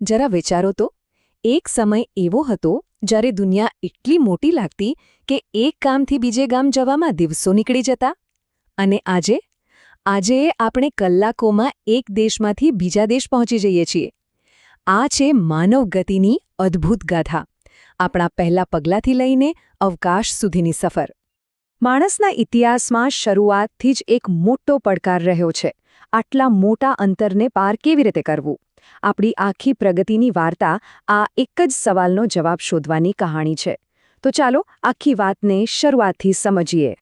જરા વિચારો તો. એક સમય એવો હતો જ્યારે દુનિયા એટલી મોટી લાગતી કે એક ગામથી બીજે ગામ જવામાં દિવસો નીકળી જતા. અને આજે? આજે આપણે કલાકોમાં એક દેશમાંથી બીજા દેશ પહોંચી જઈએ છીએ. આ છે માનવ ગતિની અદ્ભુત ગાથા, આપણા પહેલા પગલાંથી લઈને અવકાશ સુધીની સફર. માણસના ઇતિહાસમાં શરૂઆતથી જ એક મોટો પડકાર રહ્યો છે. આટલા મોટા અંતરને પાર કેવી રીતે કરવું? આપણી આખી પ્રગતિની વાર્તા આ એક જ સવાલનો જવાબ શોધવાની કહાણી છે. તો ચાલો આખી વાતને શરૂઆતથી સમજીએ.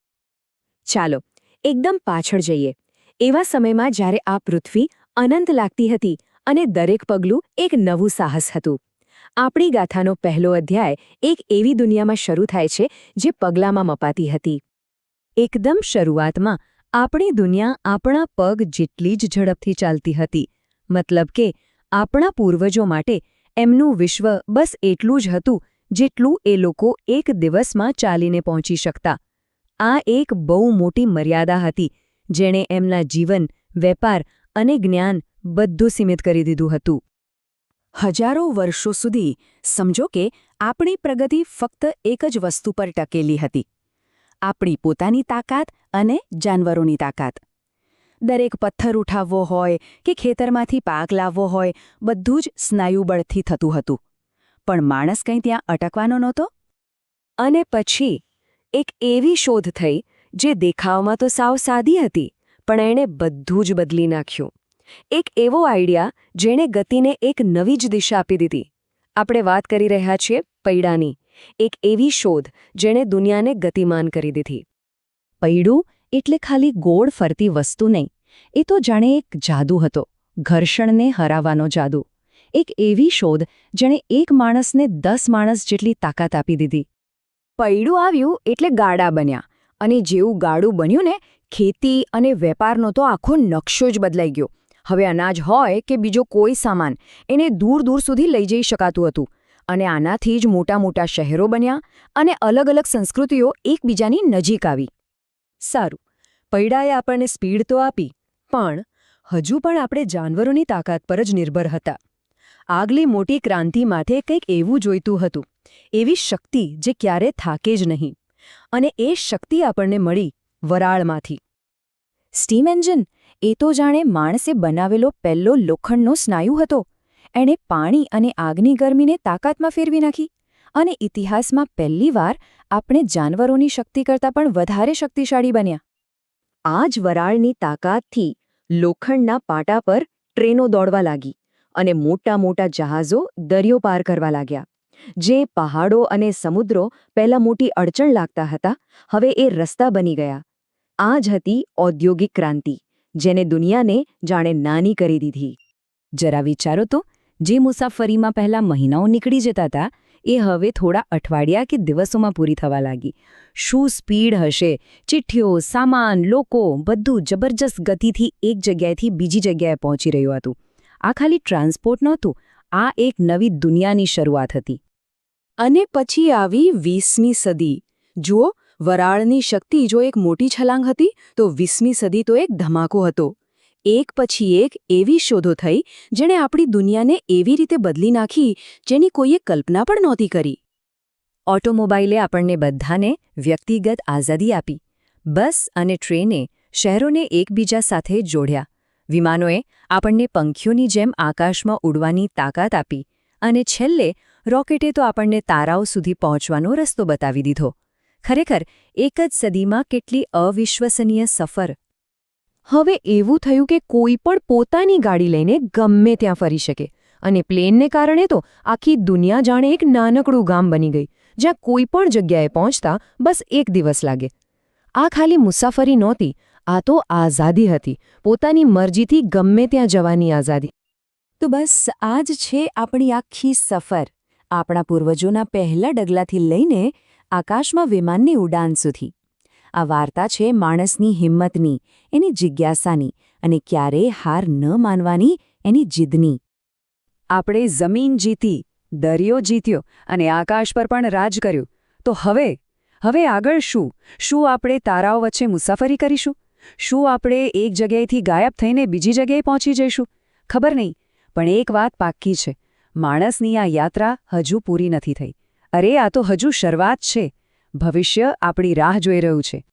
ચાલો, એકદમ પાછળ જઈએ. એવા સમયમાં જ્યારે આ પૃથ્વી અનંત લાગતી હતી અને દરેક પગલું એક નવું સાહસ હતું. આપણી ગાથાનો પહેલો અધ્યાય એક એવી દુનિયામાં શરૂ થાય છે જે પગલામાં મપાતી હતી. એકદમ શરૂઆતમાં આપણી દુનિયા આપણા પગ જેટલી જ ઝડપથી ચાલતી હતી. મતલબ કે, આપણા પૂર્વજો માટે એમનું વિશ્વ બસ એટલું જ હતું જેટલું એ લોકો એક દિવસમાં ચાલીને પહોંચી શકતા. આ એક બહુ મોટી મર્યાદા હતી, જેણે એમના જીવન, વેપાર અને જ્ઞાન બધું સીમિત કરી દીધું હતું. હજારો વર્ષો સુધી, સમજો કે, આપણી પ્રગતિ ફક્ત એક જ વસ્તુ પર ટકેલી હતી. આપણી પોતાની તાકાત અને જાનવરોની તાકાત. દરેક પથ્થર ઉઠાવવો હોય કે ખેતરમાંથી પાક લાવવો હોય, બધું જ સ્નાયુબળથી થતું હતું. પણ માણસ કંઈ ત્યાં અટકવાનો નહોતો? અને પછી એક એવી શોધ થઈ, જે દેખાવમાં તો સાવ સાદી હતી, પણ એણે બધું જ બદલી નાખ્યું. એક એવો આઈડિયા જેણે ગતિને એક નવી જ દિશા આપી દીધી. આપણે વાત કરી રહ્યા છીએ પૈડાની. એક એવી શોધ જેણે દુનિયાને ગતિમાન કરી દીધી. પૈડું એટલે ખાલી ગોળ ફરતી વસ્તુ નહીં, એ તો જાણે એક જાદુ હતો, ઘર્ષણને હરાવવાનો જાદુ. એક એવી શોધ જેણે એક માણસને દસ માણસ જેટલી તાકાત આપી દીધી. પૈડું આવ્યું એટલે ગાડા બન્યા અને જેવું ગાડું બન્યું ને, ખેતી અને વેપારનો તો આખો નકશો જ બદલાઈ ગયો. હવે અનાજ હોય કે બીજો કોઈ સામાન, એને દૂર દૂર સુધી લઈ જઈ શકાતું હતું. અને આનાથી જ મોટા મોટા શહેરો બન્યા અને અલગ અલગ સંસ્કૃતિઓ એકબીજાની નજીક આવી. સારું, પૈડાએ આપણને સ્પીડ તો આપી, પણ હજુ પણ આપણે જાનવરોની તાકાત પર જ નિર્ભર હતા. આગલી મોટી ક્રાંતિ માટે કંઈક એવું જોઈતું હતું, એવી શક્તિ જે ક્યારે થાકે જ નહીં, અને એ શક્તિ આપણને મળી વરાળમાંથી. સ્ટીમ એન્જિન, એ તો જાણે માણસે બનાવેલો પહેલો લોખંડનો સ્નાયુ હતો. એણે પાણી અને આગની ગરમીને તાકાતમાં ફેરવી નાખી અને ઇતિહાસમાં પહેલીવાર આપણે જાનવરોની શક્તિ કરતાં પણ વધારે શક્તિશાળી બન્યા. આ જ વરાળની તાકાતથી લોખંડના પાટા પર ટ્રેનો દોડવા લાગી અને મોટા મોટા જહાજો દરિયો પાર કરવા લાગ્યા. જે પહાડો અને સમુદ્રો પહેલા મોટી અડચણ લાગતા હતા, હવે એ રસ્તા બની ગયા. આ જ હતી ઔદ્યોગિક ક્રાંતિ, જેને દુનિયાને જાણે નાની કરી દીધી. જરા વિચારો તો જે મુસાફરીમાં પહેલા મહિનાઓ નીકળી જતા હતા, એ હવે થોડા અઠવાડિયા કે દિવસોમાં પૂરી થવા લાગી. શું સ્પીડ હશે? ચિઠ્ઠીઓ, સામાન, લોકો, બધું જબરજસ્ત ગતિથી એક જગ્યાએથી બીજી જગ્યાએ પહોંચી રહ્યું હતું. આ ખાલી ટ્રાન્સપોર્ટ નહોતું, આ એક નવી દુનિયાની શરૂઆત હતી. અને પછી આવી વીસમી સદી. જુઓ, વરાળની શક્તિ જો એક મોટી છલાંગ હતી, તો વીસમી સદી તો એક ધમાકો હતો. એક પછી એક એવી શોધો થઈ, જેણે આપણી દુનિયાને એવી રીતે બદલી નાખી, જેની કોઈએ કલ્પના પણ નહોતી કરી. ઓટોમોબાઈલે આપણને બધાને વ્યક્તિગત આઝાદી આપી. બસ અને ટ્રેને શહેરોને એકબીજા સાથે જોડ્યા. વિમાનોએ આપણને પંખીઓની જેમ આકાશમાં ઉડવાની તાકાત આપી અને છેલ્લે રોકેટે તો આપણને તારાઓ સુધી પહોંચવાનો રસ્તો બતાવી દીધો. ખરેખર, એક જ સદીમાં કેટલી અવિશ્વસનીય સફર હવે એવું થયું કે કોઈ પણ પોતાની ગાડી લઈને ગમે ત્યાં ફરી શકે. અને પ્લેનને કારણે તો આખી દુનિયા જાણે એક નાનકડું ગામ બની ગઈ, જ્યાં કોઈ પણ જગ્યાએ પહોંચતા બસ એક દિવસ લાગે. આ ખાલી મુસાફરી નહોતી, આ તો આઝાદી હતી, પોતાની મરજીથી ગમે ત્યાં જવાની આઝાદી. તો બસ આ જ છે આપણી આખી સફર, આપણા પૂર્વજોના પહેલા ડગલાથી લઈને આકાશમાં વિમાનની ઉડાન સુધી. આ વાર્તા છે માણસની હિંમતની, એની જિજ્ઞાસાની અને ક્યારેય હાર ન માનવાની એની જીદની. આપણે જમીન જીતી, દરિયો જીત્યો અને આકાશ પર પણ રાજ કર્યું. તો હવે હવે આગળ શું? શું આપણે તારાઓ વચ્ચે મુસાફરી કરીશું? શું આપણે એક જગ્યાએથી ગાયબ થઈને બીજી જગ્યાએ પહોંચી જઈશું? ખબર નહીં, પણ એક વાત પાક્કી છે. માણસની આ યાત્રા હજુ પૂરી નથી થઈ. અરે, આ તો હજુ શરૂઆત છે. ભવિષ્ય આપણી રાહ જોઈ રહ્યું છે.